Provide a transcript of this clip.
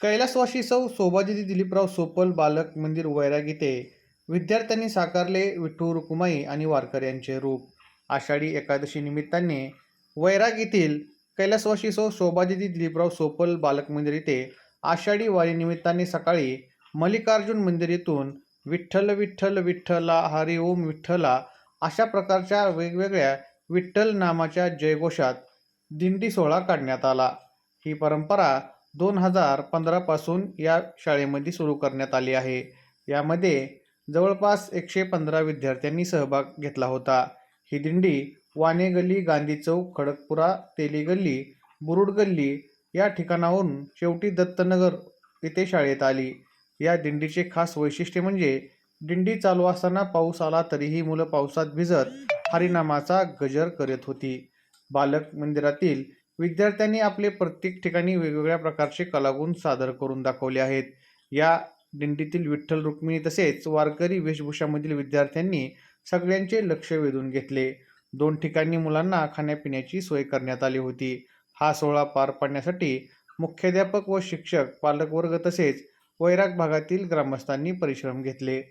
कैलासवाशी सौ शोभादिदी दिलीपराव सोपल बालक मंदिर वैराग इथे विद्यार्थ्यांनी साकारले विठ्ठू रुकुमाई आणि वारकर यांचे रूप. आषाढी एकादशी निमित्ताने वैराग येथील कैलासवाशी सौ शोभाजी दिलीपराव सोपल बालक मंदिर येथे आषाढी वारी निमित्ताने सकाळी मल्लिकार्जुन मंदिर येथून विठ्ठल विठ्ठल विठ्ठला हरी ओम विठ्ठला अशा प्रकारच्या वेगवेगळ्या विठ्ठल नामाच्या जयघोषात दिंडी सोहळा काढण्यात आला. ही परंपरा दोन हजार पंधरापासून या शाळेमध्ये सुरू करण्यात आली आहे. यामध्ये जवळपास एकशे पंधरा विद्यार्थ्यांनी सहभाग घेतला होता. ही दिंडी वाणे गल्ली गांधी चौक खडकपुरा तेली गल्ली बुरुड गल्ली या ठिकाणाहून शेवटी दत्तनगर येथे शाळेत आली. या दिंडीचे खास वैशिष्ट्य म्हणजे दिंडी चालू असताना पाऊस आला तरीही मुलं पावसात भिजत हरिनामाचा गजर करत होती. बालक मंदिरातील विद्यार्थ्यांनी आपले प्रत्येक ठिकाणी वेगवेगळ्या प्रकारचे कलागुण सादर करून दाखवले आहेत. या दिंडीतील विठ्ठल रुक्मिणी तसेच वारकरी वेशभूषामधील विद्यार्थ्यांनी सगळ्यांचे लक्ष वेधून घेतले. दोन ठिकाणी मुलांना खाण्यापिण्याची सोय करण्यात आली होती. हा सोहळा पार पाडण्यासाठी मुख्याध्यापक व शिक्षक पालकवर्ग तसेच वैराग भागातील ग्रामस्थांनी परिश्रम घेतले.